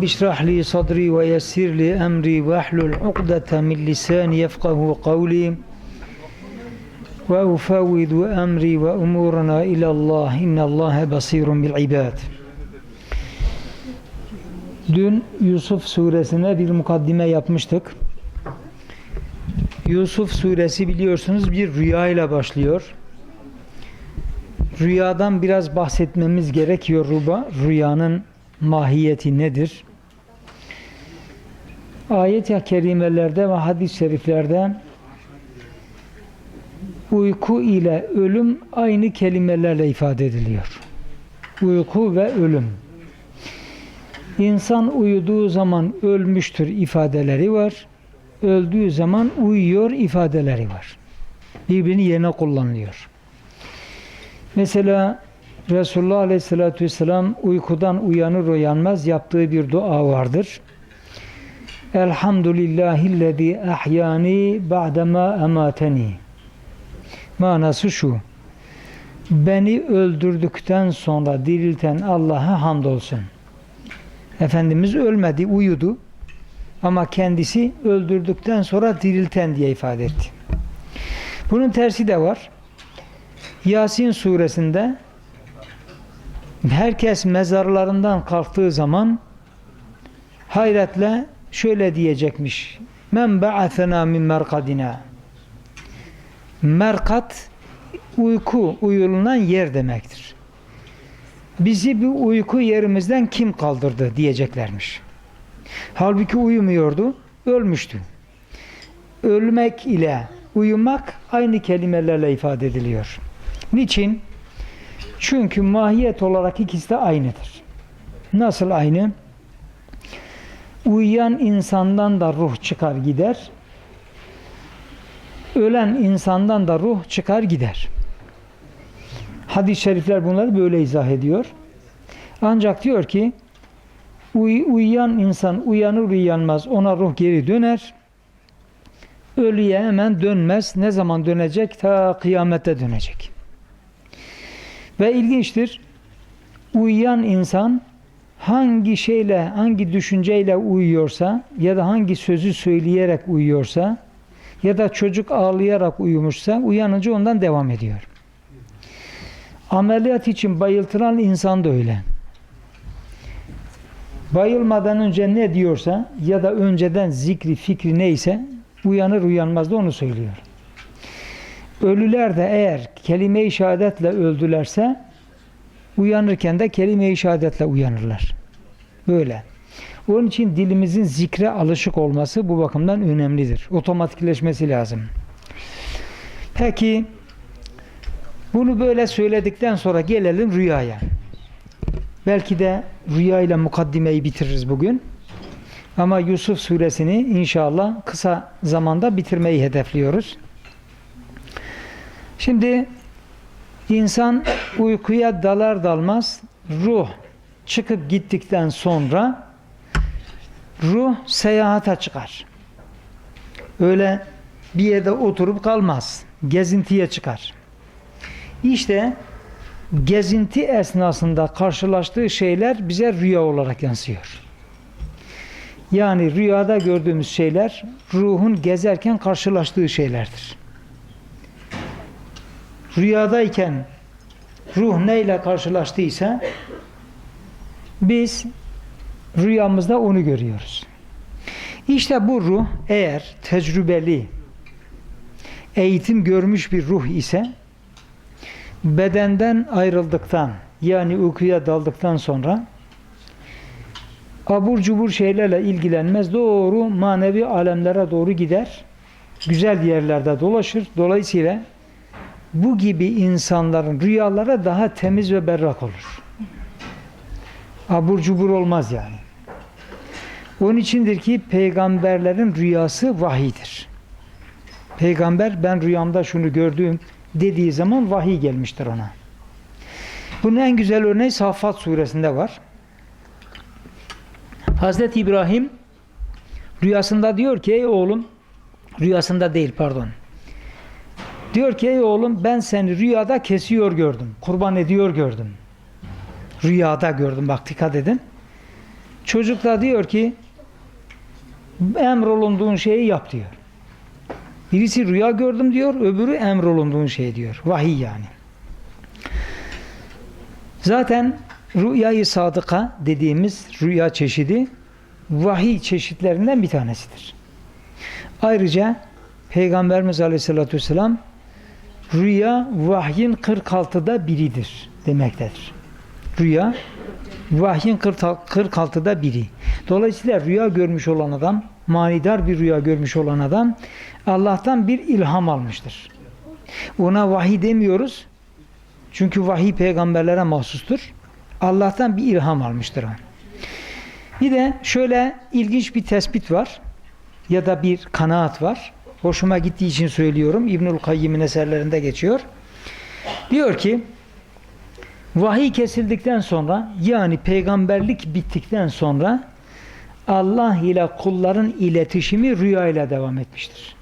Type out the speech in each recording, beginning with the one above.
Rabbi şrah sadri ve yessir li emri ve ahlul uqdete min lisani yefkahu kavli ve ufavvidu emri ve umurana ilallah innallâhe basirun bil ibad. Dün Yusuf suresine bir mukaddime yapmıştık. Yusuf suresi biliyorsunuz bir rüya ile başlıyor. Rüyadan biraz bahsetmemiz gerekiyor Ruba. Rüyanın mahiyeti nedir? Ayet-i kerimelerde ve hadis-i şeriflerde uyku ile ölüm aynı kelimelerle ifade ediliyor. Uyku ve ölüm. İnsan uyuduğu zaman ölmüştür ifadeleri var. Öldüğü zaman uyuyor ifadeleri var. Birbirini yerine kullanılıyor. Mesela Resulullah Aleyhisselatü Vesselam uykudan uyanır uyanmaz yaptığı bir dua vardır. Elhamdülillahillezî ahyani ba'dema emateni. Manası şu. Beni öldürdükten sonra dirilten Allah'a hamdolsun. Efendimiz ölmedi, uyudu. Ama kendisi öldürdükten sonra dirilten diye ifade etti. Bunun tersi de var. Yasin suresinde herkes mezarlarından kalktığı zaman hayretle şöyle diyecekmiş. Men ba'athena min merkadina. Merkat uyku, uyulunan yer demektir. Bizi bir uyku yerimizden kim kaldırdı diyeceklermiş. Halbuki uyumuyordu, ölmüştü. Ölmek ile uyumak aynı kelimelerle ifade ediliyor. Niçin? Çünkü mahiyet olarak ikisi de aynıdır. Nasıl aynı? Uyuyan insandan da ruh çıkar gider. Ölen insandan da ruh çıkar gider. Hadis-i şerifler bunları böyle izah ediyor. Ancak diyor ki uy uyuyan insan uyanır uyanmaz ona ruh geri döner. Ölüye hemen dönmez. Ne zaman dönecek? Ta kıyamette dönecek. Ve ilginçtir. Uyuyan insan hangi şeyle, hangi düşünceyle uyuyorsa ya da hangi sözü söyleyerek uyuyorsa ya da çocuk ağlayarak uyumuşsa uyanınca ondan devam ediyor. Ameliyat için bayıltılan insan da öyle. Bayılmadan önce ne diyorsa ya da önceden zikri, fikri neyse uyanır uyanmaz da onu söylüyor. Ölüler de eğer kelime-i şehadetle öldülerse uyanırken de kelime-i şehadetle uyanırlar. Böyle. Onun için dilimizin zikre alışık olması bu bakımdan önemlidir. Otomatikleşmesi lazım. Peki bunu böyle söyledikten sonra gelelim rüyaya. Belki de rüya ile mukaddimeyi bitiririz bugün. Ama Yusuf suresini inşallah kısa zamanda bitirmeyi hedefliyoruz. Şimdi insan uykuya dalar dalmaz ruh çıkıp gittikten sonra ruh seyahate çıkar. Öyle bir yerde oturup kalmaz. Gezintiye çıkar. İşte gezinti esnasında karşılaştığı şeyler bize rüya olarak yansıyor. Yani rüyada gördüğümüz şeyler ruhun gezerken karşılaştığı şeylerdir. Rüyadayken ruh neyle karşılaştıysa biz rüyamızda onu görüyoruz. İşte bu ruh eğer tecrübeli, eğitim görmüş bir ruh ise bedenden ayrıldıktan yani uykuya daldıktan sonra abur cubur şeylerle ilgilenmez. Doğru manevi alemlere doğru gider. Güzel yerlerde dolaşır. Dolayısıyla bu gibi insanların rüyaları daha temiz ve berrak olur. Abur cubur olmaz yani. Onun içindir ki peygamberlerin rüyası vahidir. Peygamber ben rüyamda şunu gördüm dediği zaman vahiy gelmiştir ona. Bunun en güzel örneği Saffat suresinde var. Hazreti İbrahim rüyasında diyor ki ey oğlum rüyasında değil pardon. Diyor ki ey oğlum ben seni rüyada kesiyor gördüm. Kurban ediyor gördüm. Rüyada gördüm bak dikkat edin. Çocuk da diyor ki emrolunduğun şeyi yap diyor. Birisi rüya gördüm diyor, öbürü emrolunduğun şey diyor. Vahiy yani. Zaten rüyayı sadıka dediğimiz rüya çeşidi vahiy çeşitlerinden bir tanesidir. Ayrıca Peygamberimiz Aleyhisselatü Vesselam rüya vahyin 46'da biridir demektedir. Rüya vahyin 46'da biri. Dolayısıyla rüya görmüş olan adam, manidar bir rüya görmüş olan adam Allah'tan bir ilham almıştır. Ona vahiy demiyoruz. Çünkü vahiy peygamberlere mahsustur. Allah'tan bir ilham almıştır. Bir de şöyle ilginç bir tespit var ya da bir kanaat var. Hoşuma gittiği için söylüyorum. İbnül Kayyim'in eserlerinde geçiyor. Diyor ki vahiy kesildikten sonra yani peygamberlik bittikten sonra Allah ile kulların iletişimi rüya ile devam etmiştir.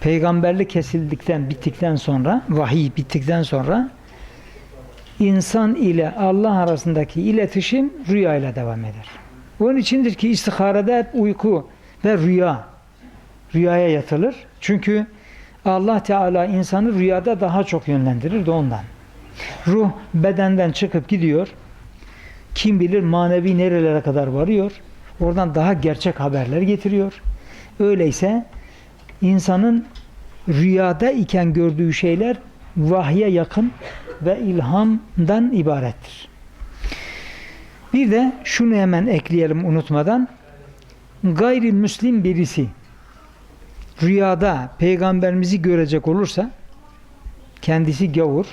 Peygamberlik kesildikten bittikten sonra vahiy bittikten sonra insan ile Allah arasındaki iletişim rüya ile devam eder. Onun içindir ki istiharede hep uyku ve rüya rüyaya yatılır. Çünkü Allah Teala insanı rüyada daha çok yönlendirir de ondan. Ruh bedenden çıkıp gidiyor. Kim bilir manevi nerelere kadar varıyor. Oradan daha gerçek haberler getiriyor. Öyleyse insanın rüyada iken gördüğü şeyler vahye yakın ve ilhamdan ibarettir. Bir de şunu hemen ekleyelim unutmadan. Gayrimüslim birisi rüyada peygamberimizi görecek olursa kendisi gavur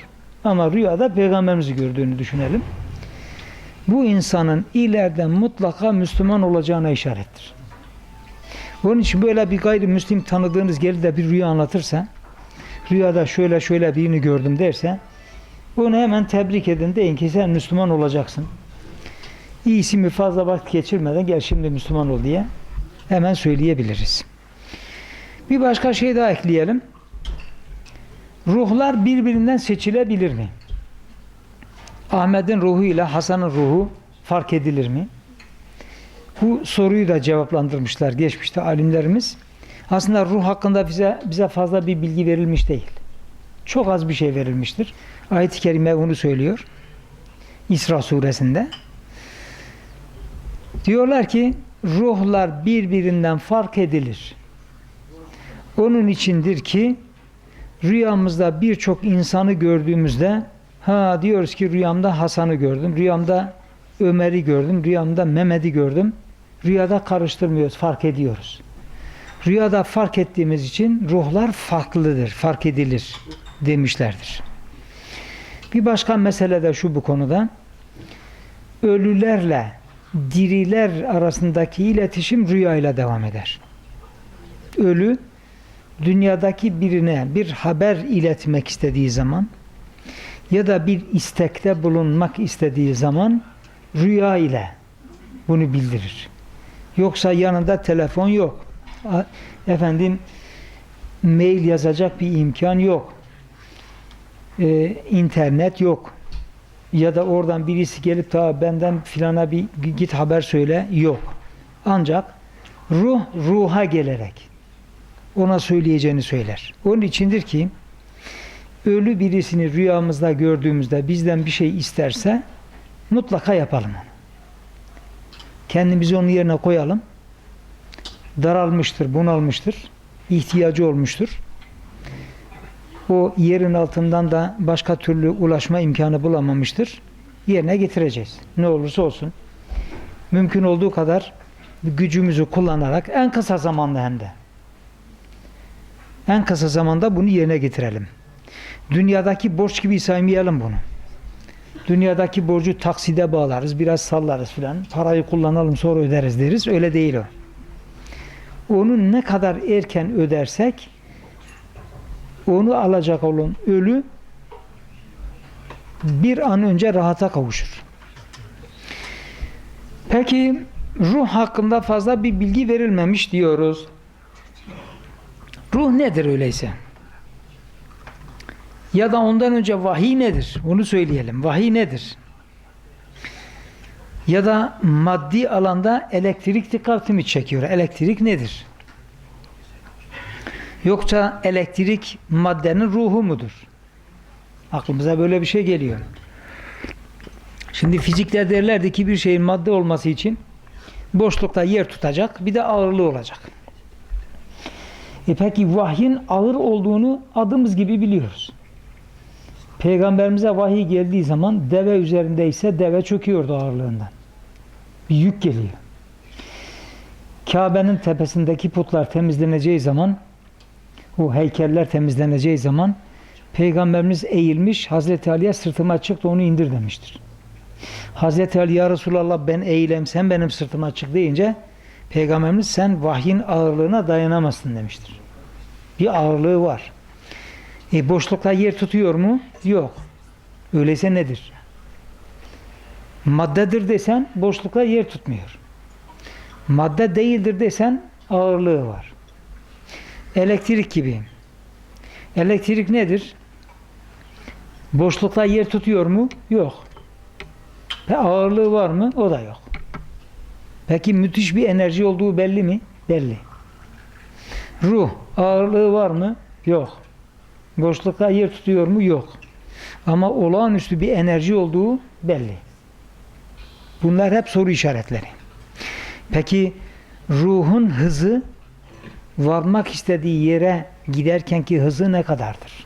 ama rüyada peygamberimizi gördüğünü düşünelim. Bu insanın ileride mutlaka Müslüman olacağına işarettir. Onun için böyle bir gayrimüslim tanıdığınız gelir de bir rüya anlatırsa rüyada şöyle şöyle birini gördüm derse onu hemen tebrik edin deyin ki sen Müslüman olacaksın. İyisi mi fazla vakit geçirmeden gel şimdi Müslüman ol diye hemen söyleyebiliriz. Bir başka şey daha ekleyelim. Ruhlar birbirinden seçilebilir mi? Ahmet'in ruhu ile Hasan'ın ruhu fark edilir mi? Bu soruyu da cevaplandırmışlar geçmişte alimlerimiz. Aslında ruh hakkında bize bize fazla bir bilgi verilmiş değil. Çok az bir şey verilmiştir. Ayet-i kerime bunu söylüyor. İsra suresinde. Diyorlar ki ruhlar birbirinden fark edilir. Onun içindir ki rüyamızda birçok insanı gördüğümüzde ha diyoruz ki rüyamda Hasan'ı gördüm, rüyamda Ömer'i gördüm, rüyamda Mehmet'i gördüm. Rüyada karıştırmıyoruz, fark ediyoruz. Rüyada fark ettiğimiz için ruhlar farklıdır, fark edilir demişlerdir. Bir başka mesele de şu bu konuda. Ölülerle diriler arasındaki iletişim rüyayla devam eder. Ölü dünyadaki birine bir haber iletmek istediği zaman ya da bir istekte bulunmak istediği zaman rüya ile bunu bildirir. Yoksa yanında telefon yok. Efendim mail yazacak bir imkan yok. Ee, internet yok. Ya da oradan birisi gelip ta benden filana bir git haber söyle yok. Ancak ruh ruha gelerek ona söyleyeceğini söyler. Onun içindir ki ölü birisini rüyamızda gördüğümüzde bizden bir şey isterse mutlaka yapalım onu. Kendimizi onun yerine koyalım. Daralmıştır, bunalmıştır. ihtiyacı olmuştur. O yerin altından da başka türlü ulaşma imkanı bulamamıştır. Yerine getireceğiz. Ne olursa olsun. Mümkün olduğu kadar gücümüzü kullanarak en kısa zamanda hem de en kısa zamanda bunu yerine getirelim. Dünyadaki borç gibi saymayalım bunu. Dünyadaki borcu takside bağlarız, biraz sallarız filan. Parayı kullanalım sonra öderiz deriz. Öyle değil o. Onu ne kadar erken ödersek onu alacak olan ölü bir an önce rahata kavuşur. Peki ruh hakkında fazla bir bilgi verilmemiş diyoruz. Ruh nedir öyleyse? Ya da ondan önce vahiy nedir? Onu söyleyelim. Vahiy nedir? Ya da maddi alanda elektrik dikkatimi çekiyor. Elektrik nedir? Yoksa elektrik maddenin ruhu mudur? Aklımıza böyle bir şey geliyor. Şimdi fizikler derlerdi ki bir şeyin madde olması için boşlukta yer tutacak bir de ağırlığı olacak. E peki vahyin ağır olduğunu adımız gibi biliyoruz. Peygamberimize vahiy geldiği zaman deve üzerindeyse deve çöküyordu ağırlığından. Bir yük geliyor. Kabe'nin tepesindeki putlar temizleneceği zaman o heykeller temizleneceği zaman Peygamberimiz eğilmiş Hazreti Ali'ye sırtıma çık da onu indir demiştir. Hazreti Ali ya Resulallah ben eğilem sen benim sırtıma çık deyince Peygamberimiz sen vahyin ağırlığına dayanamazsın demiştir. Bir ağırlığı var. E boşlukta yer tutuyor mu? Yok. Öyleyse nedir? Maddedir desen boşlukta yer tutmuyor. Madde değildir desen ağırlığı var. Elektrik gibi. Elektrik nedir? Boşlukta yer tutuyor mu? Yok. Ve ağırlığı var mı? O da yok. Peki müthiş bir enerji olduğu belli mi? Belli. Ruh ağırlığı var mı? Yok. Boşlukta yer tutuyor mu? Yok. Ama olağanüstü bir enerji olduğu belli. Bunlar hep soru işaretleri. Peki ruhun hızı varmak istediği yere giderkenki hızı ne kadardır?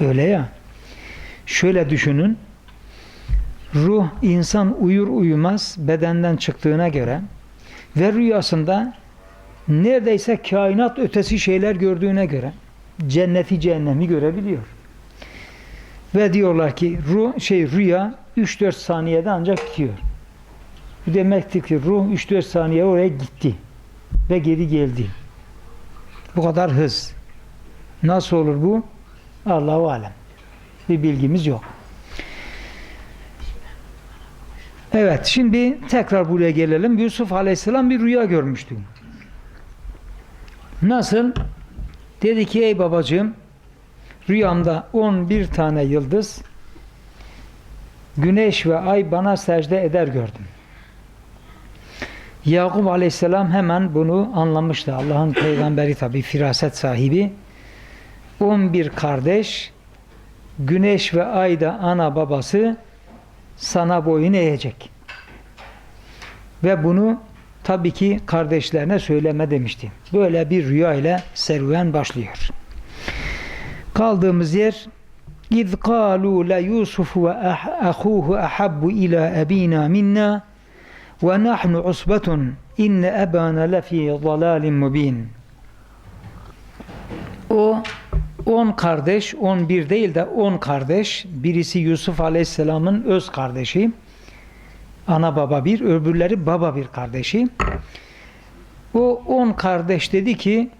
Öyle ya. Şöyle düşünün. Ruh insan uyur uyumaz bedenden çıktığına göre ve rüyasında neredeyse kainat ötesi şeyler gördüğüne göre cenneti cehennemi görebiliyor. Ve diyorlar ki ruh şey rüya 3-4 saniyede ancak bitiyor. Bu demektir ki ruh 3-4 saniye oraya gitti ve geri geldi. Bu kadar hız. Nasıl olur bu? Allahu alem. Bir bilgimiz yok. Evet, şimdi tekrar buraya gelelim. Yusuf Aleyhisselam bir rüya görmüştü. Nasıl? Dedi ki ey babacığım rüyamda 11 tane yıldız güneş ve ay bana secde eder gördüm. Yakup Aleyhisselam hemen bunu anlamıştı. Allah'ın peygamberi tabi firaset sahibi. 11 kardeş güneş ve ay da ana babası sana boyun eğecek. Ve bunu tabii ki kardeşlerine söyleme demişti. Böyle bir rüya ile serüven başlıyor. Kaldığımız yer İz kalu la Yusuf ve ah-, ahuhu ahabbu ila abina minna ve nahnu usbatun inne ebana lefi zalalim mubin. O 10 kardeş, 11 değil de 10 kardeş. Birisi Yusuf Aleyhisselam'ın öz kardeşi. Ana baba bir, öbürleri baba bir kardeşi. O 10 kardeş dedi ki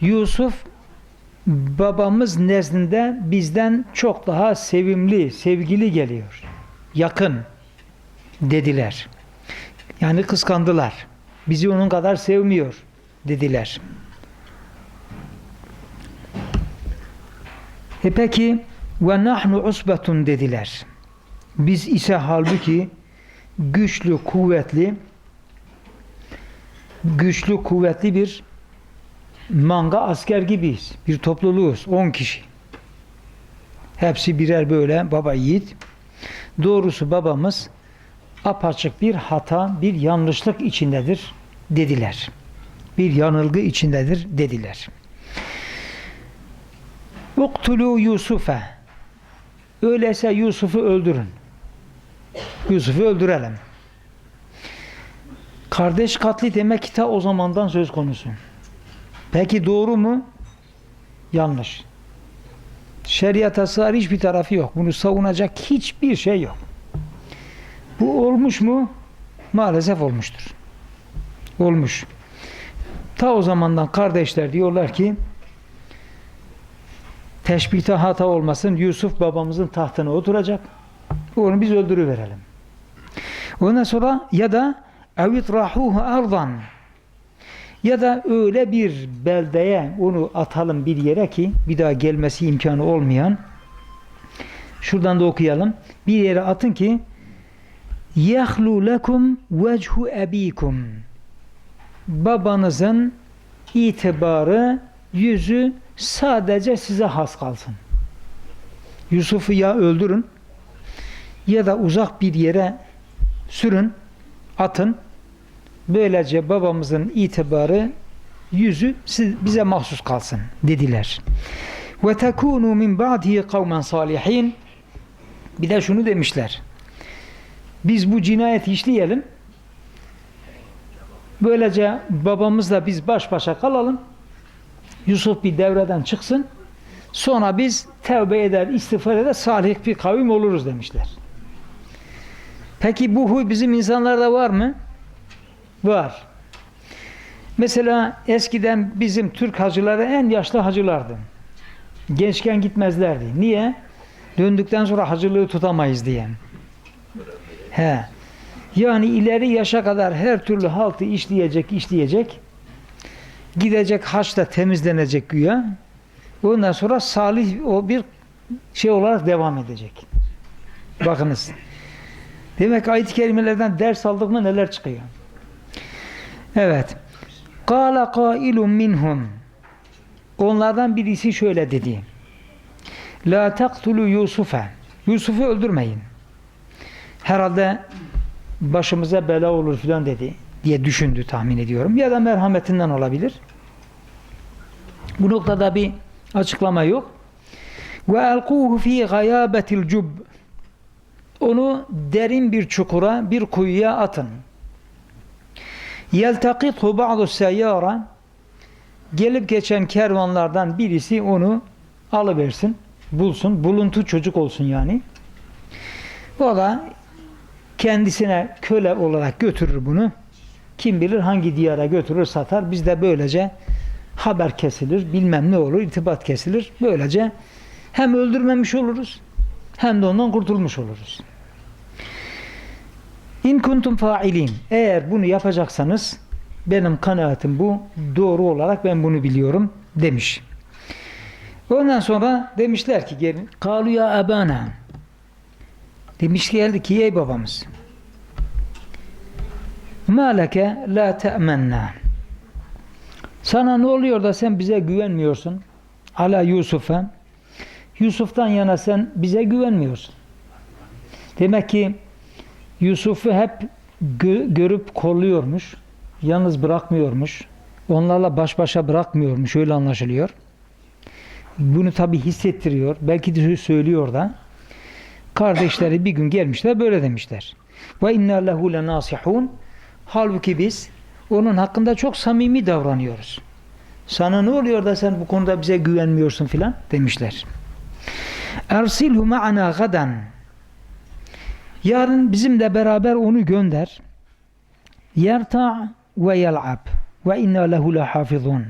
Yusuf babamız nezdinde bizden çok daha sevimli, sevgili geliyor. Yakın dediler. Yani kıskandılar. Bizi onun kadar sevmiyor dediler. E peki ve nahnu usbetun dediler. Biz ise halbuki güçlü, kuvvetli güçlü, kuvvetli bir manga asker gibiyiz. Bir topluluğuz. 10 kişi. Hepsi birer böyle baba yiğit. Doğrusu babamız apaçık bir hata, bir yanlışlık içindedir dediler. Bir yanılgı içindedir dediler. Uktulu Yusuf'e Öyleyse Yusuf'u öldürün. Yusuf'u öldürelim. Kardeş katli demek ki ta o zamandan söz konusu. Peki doğru mu? Yanlış. Şeriata sığar hiçbir tarafı yok. Bunu savunacak hiçbir şey yok. Bu olmuş mu? Maalesef olmuştur. Olmuş. Ta o zamandan kardeşler diyorlar ki teşbihte hata olmasın Yusuf babamızın tahtına oturacak. Onu biz öldürüverelim. Ondan sonra ya da evit rahuhu ardan ya da öyle bir beldeye onu atalım bir yere ki bir daha gelmesi imkanı olmayan şuradan da okuyalım. Bir yere atın ki yahlu lekum vechu ebikum babanızın itibarı yüzü sadece size has kalsın. Yusuf'u ya öldürün ya da uzak bir yere sürün, atın. Böylece babamızın itibarı yüzü siz- bize mahsus kalsın dediler. Ve tekunu min ba'dihi kavmen salihin. Bir de şunu demişler. Biz bu cinayeti işleyelim. Böylece babamızla biz baş başa kalalım. Yusuf bir devreden çıksın. Sonra biz tevbe eder, istiğfar eder, salih bir kavim oluruz demişler. Peki bu huy bizim insanlarda var mı? Var. Mesela eskiden bizim Türk hacıları en yaşlı hacılardı. Gençken gitmezlerdi. Niye? Döndükten sonra hacılığı tutamayız diye. He. Yani ileri yaşa kadar her türlü haltı işleyecek, işleyecek. Gidecek haçta temizlenecek güya. Ondan sonra salih o bir şey olarak devam edecek. Bakınız. Demek ayet-i kerimelerden ders aldık mı neler çıkıyor. Evet. Kâle kâilun minhum. Onlardan birisi şöyle dedi. La taktulu Yusuf'a. Yusuf'u öldürmeyin. Herhalde başımıza bela olur filan dedi diye düşündü tahmin ediyorum. Ya da merhametinden olabilir. Bu noktada bir açıklama yok. Ve elkuhu fi gayabetil. Onu derin bir çukura, bir kuyuya atın. Yeltakithu ba'du seyyara gelip geçen kervanlardan birisi onu alıversin, bulsun, buluntu çocuk olsun yani. O da kendisine köle olarak götürür bunu. Kim bilir hangi diyara götürür satar. Biz de böylece haber kesilir, bilmem ne olur, irtibat kesilir. Böylece hem öldürmemiş oluruz hem de ondan kurtulmuş oluruz. İn kuntum failin. Eğer bunu yapacaksanız benim kanaatim bu. Doğru olarak ben bunu biliyorum demiş. Ondan sonra demişler ki gelin. Kalu ya ebana. Demiş geldi ki ey babamız. Ma leke la te'menna. Sana ne oluyor da sen bize güvenmiyorsun? Ala Yusuf'a. Yusuf'tan yana sen bize güvenmiyorsun. Demek ki Yusuf'u hep gö- görüp kolluyormuş. Yalnız bırakmıyormuş. Onlarla baş başa bırakmıyormuş. Öyle anlaşılıyor. Bunu tabi hissettiriyor. Belki de söylüyor da. Kardeşleri bir gün gelmişler böyle demişler. Ve inna lehu lenasihun. Halbuki biz onun hakkında çok samimi davranıyoruz. Sana ne oluyor da sen bu konuda bize güvenmiyorsun filan demişler. Ersilhu ma'ana gadan. Yarın bizimle beraber onu gönder. Yerta ve yel'ab ve inna lehu lehafizun.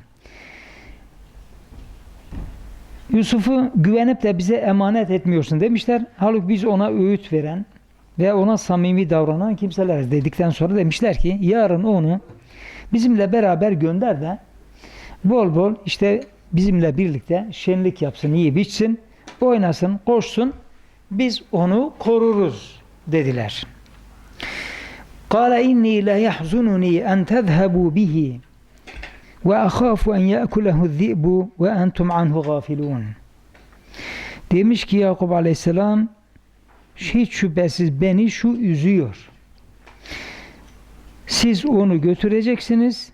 Yusuf'u güvenip de bize emanet etmiyorsun demişler. Halbuki biz ona öğüt veren ve ona samimi davranan kimseleriz dedikten sonra demişler ki yarın onu bizimle beraber gönder de bol bol işte bizimle birlikte şenlik yapsın, iyi biçsin, oynasın, koşsun. Biz onu koruruz dediler. قال إني لا يحزنني أن تذهبوا به وأخاف أن يأكله الذئب وأنتم عنه غافلون Demiş ki Yakup Aleyhisselam hiç şüphesiz beni şu üzüyor. Siz onu götüreceksiniz.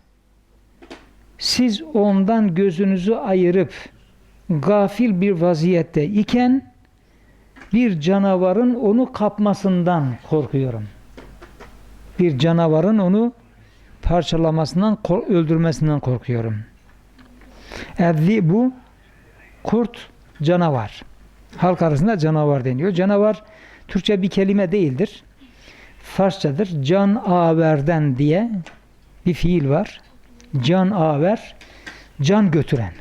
Siz ondan gözünüzü ayırıp gafil bir vaziyette iken bir canavarın onu kapmasından korkuyorum. Bir canavarın onu parçalamasından, öldürmesinden korkuyorum. Edzi bu kurt canavar. Halk arasında canavar deniyor. Canavar Türkçe bir kelime değildir. Farsçadır. Can averden diye bir fiil var. Can aver, can götüren.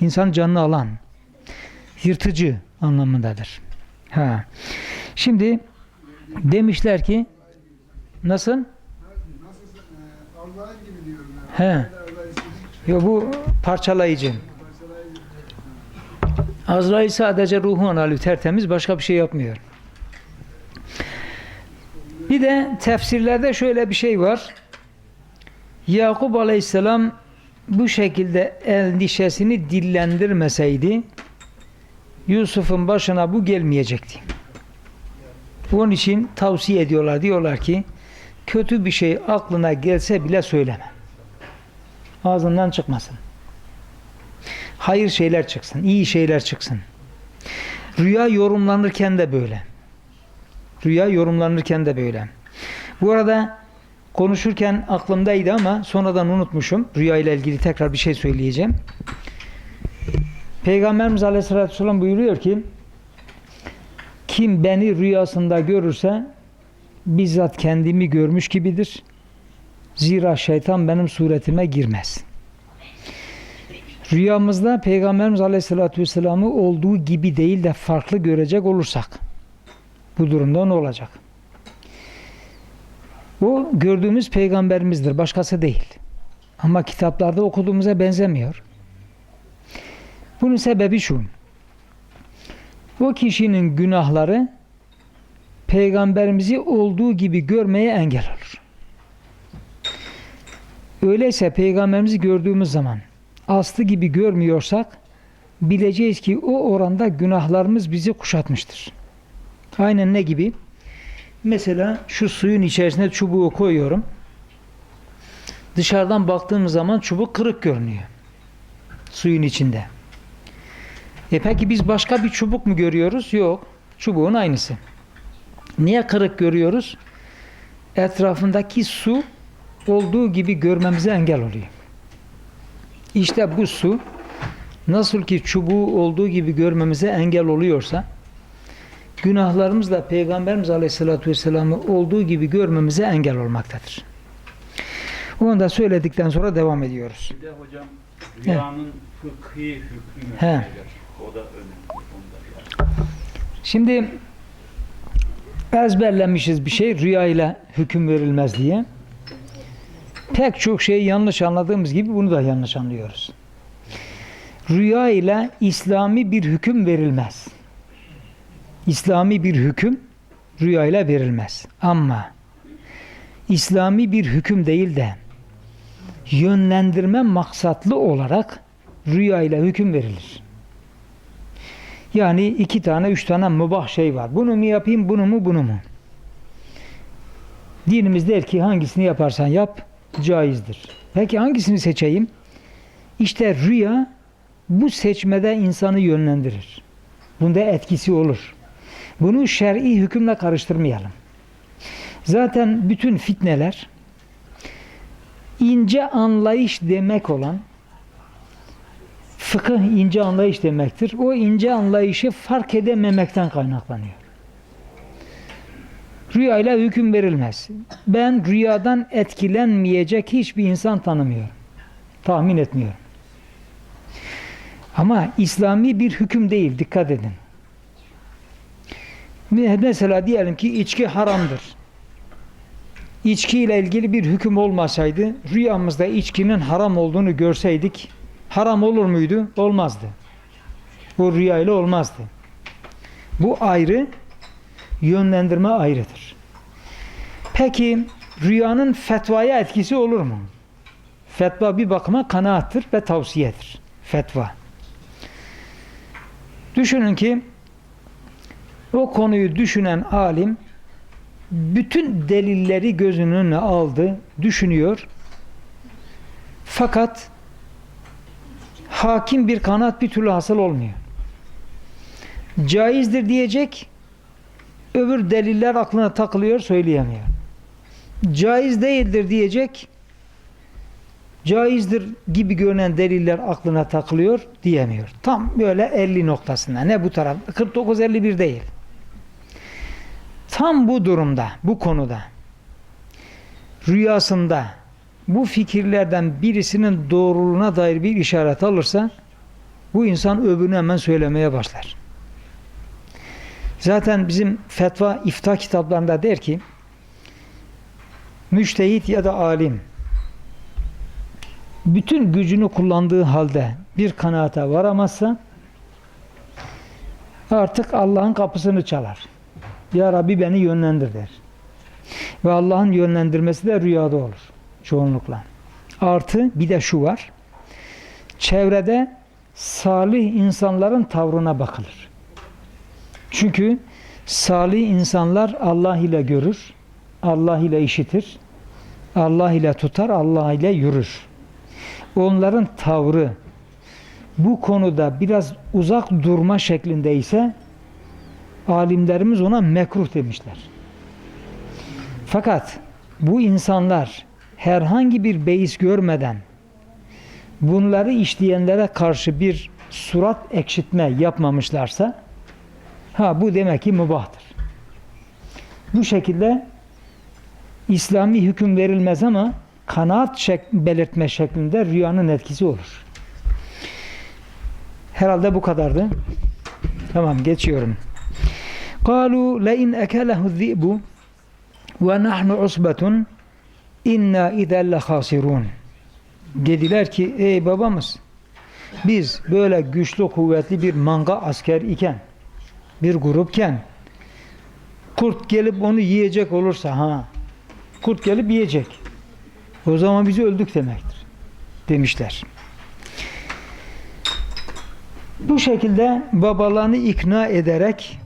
İnsan canını alan. Yırtıcı anlamındadır. Ha. Şimdi demişler ki nasıl? He. Yo, bu parçalayıcı. Azrail sadece ruhunu alıyor tertemiz başka bir şey yapmıyor. Bir de tefsirlerde şöyle bir şey var. Yakup Aleyhisselam bu şekilde endişesini dillendirmeseydi Yusuf'un başına bu gelmeyecekti. Onun için tavsiye ediyorlar. Diyorlar ki kötü bir şey aklına gelse bile söyleme. Ağzından çıkmasın. Hayır şeyler çıksın, iyi şeyler çıksın. Rüya yorumlanırken de böyle. Rüya yorumlanırken de böyle. Bu arada konuşurken aklımdaydı ama sonradan unutmuşum. Rüya ile ilgili tekrar bir şey söyleyeceğim. Peygamberimiz Aleyhisselatü Vesselam buyuruyor ki kim beni rüyasında görürse bizzat kendimi görmüş gibidir. Zira şeytan benim suretime girmez. Rüyamızda Peygamberimiz Aleyhisselatü Vesselam'ı olduğu gibi değil de farklı görecek olursak bu durumda ne olacak? O gördüğümüz peygamberimizdir. Başkası değil. Ama kitaplarda okuduğumuza benzemiyor. Bunun sebebi şu. O kişinin günahları peygamberimizi olduğu gibi görmeye engel olur. Öyleyse peygamberimizi gördüğümüz zaman aslı gibi görmüyorsak bileceğiz ki o oranda günahlarımız bizi kuşatmıştır. Aynen ne gibi? Mesela şu suyun içerisine çubuğu koyuyorum. Dışarıdan baktığım zaman çubuk kırık görünüyor. Suyun içinde. E peki biz başka bir çubuk mu görüyoruz? Yok. Çubuğun aynısı. Niye kırık görüyoruz? Etrafındaki su olduğu gibi görmemize engel oluyor. İşte bu su nasıl ki çubuğu olduğu gibi görmemize engel oluyorsa günahlarımız da Peygamberimiz Aleyhisselatü Vesselam'ı olduğu gibi görmemize engel olmaktadır. Onu da söyledikten sonra devam ediyoruz. Bir de hocam rüyanın fıkhi hükmü He. O da önemli. Şimdi ezberlemişiz bir şey rüya ile hüküm verilmez diye. Pek çok şeyi yanlış anladığımız gibi bunu da yanlış anlıyoruz. Rüya ile İslami bir hüküm verilmez. İslami bir hüküm rüya ile verilmez. Ama İslami bir hüküm değil de yönlendirme maksatlı olarak rüya ile hüküm verilir. Yani iki tane, üç tane mübah şey var. Bunu mu yapayım, bunu mu, bunu mu? Dinimiz der ki hangisini yaparsan yap, caizdir. Peki hangisini seçeyim? İşte rüya bu seçmede insanı yönlendirir. Bunda etkisi olur. Bunu şer'i hükümle karıştırmayalım. Zaten bütün fitneler ince anlayış demek olan fıkıh ince anlayış demektir. O ince anlayışı fark edememekten kaynaklanıyor. Rüyayla hüküm verilmez. Ben rüyadan etkilenmeyecek hiçbir insan tanımıyorum. Tahmin etmiyorum. Ama İslami bir hüküm değil. Dikkat edin. Mesela diyelim ki içki haramdır. İçki ile ilgili bir hüküm olmasaydı, rüyamızda içkinin haram olduğunu görseydik, haram olur muydu? Olmazdı. Bu rüya ile olmazdı. Bu ayrı, yönlendirme ayrıdır. Peki rüyanın fetvaya etkisi olur mu? Fetva bir bakıma kanaattır ve tavsiyedir. Fetva. Düşünün ki o konuyu düşünen alim bütün delilleri gözünün önüne aldı, düşünüyor. Fakat hakim bir kanat bir türlü hasıl olmuyor. Caizdir diyecek, öbür deliller aklına takılıyor, söyleyemiyor. Caiz değildir diyecek, caizdir gibi görünen deliller aklına takılıyor, diyemiyor. Tam böyle 50 noktasında. Ne bu taraf? 49-51 değil. Tam bu durumda, bu konuda, rüyasında bu fikirlerden birisinin doğruluğuna dair bir işaret alırsa bu insan öbürünü hemen söylemeye başlar. Zaten bizim fetva ifta kitaplarında der ki müştehit ya da alim bütün gücünü kullandığı halde bir kanaata varamazsa artık Allah'ın kapısını çalar. Ya Rabbi beni yönlendir der. Ve Allah'ın yönlendirmesi de rüyada olur. Çoğunlukla. Artı bir de şu var. Çevrede salih insanların tavrına bakılır. Çünkü salih insanlar Allah ile görür, Allah ile işitir, Allah ile tutar, Allah ile yürür. Onların tavrı bu konuda biraz uzak durma şeklindeyse alimlerimiz ona mekruh demişler. Fakat bu insanlar herhangi bir beis görmeden bunları işleyenlere karşı bir surat ekşitme yapmamışlarsa ha bu demek ki mübahtır. Bu şekilde İslami hüküm verilmez ama kanaat şek belirtme şeklinde rüyanın etkisi olur. Herhalde bu kadardı. Tamam geçiyorum. قالوا لئن أكله الذئب ونحن عصبة inna izel lehasirun. Dediler ki ey babamız biz böyle güçlü kuvvetli bir manga asker iken bir grupken kurt gelip onu yiyecek olursa ha kurt gelip yiyecek. O zaman biz öldük demektir. Demişler. Bu şekilde babalarını ikna ederek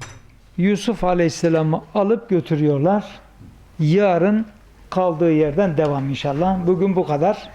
Yusuf Aleyhisselam'ı alıp götürüyorlar. Yarın kaldığı yerden devam inşallah. Bugün bu kadar.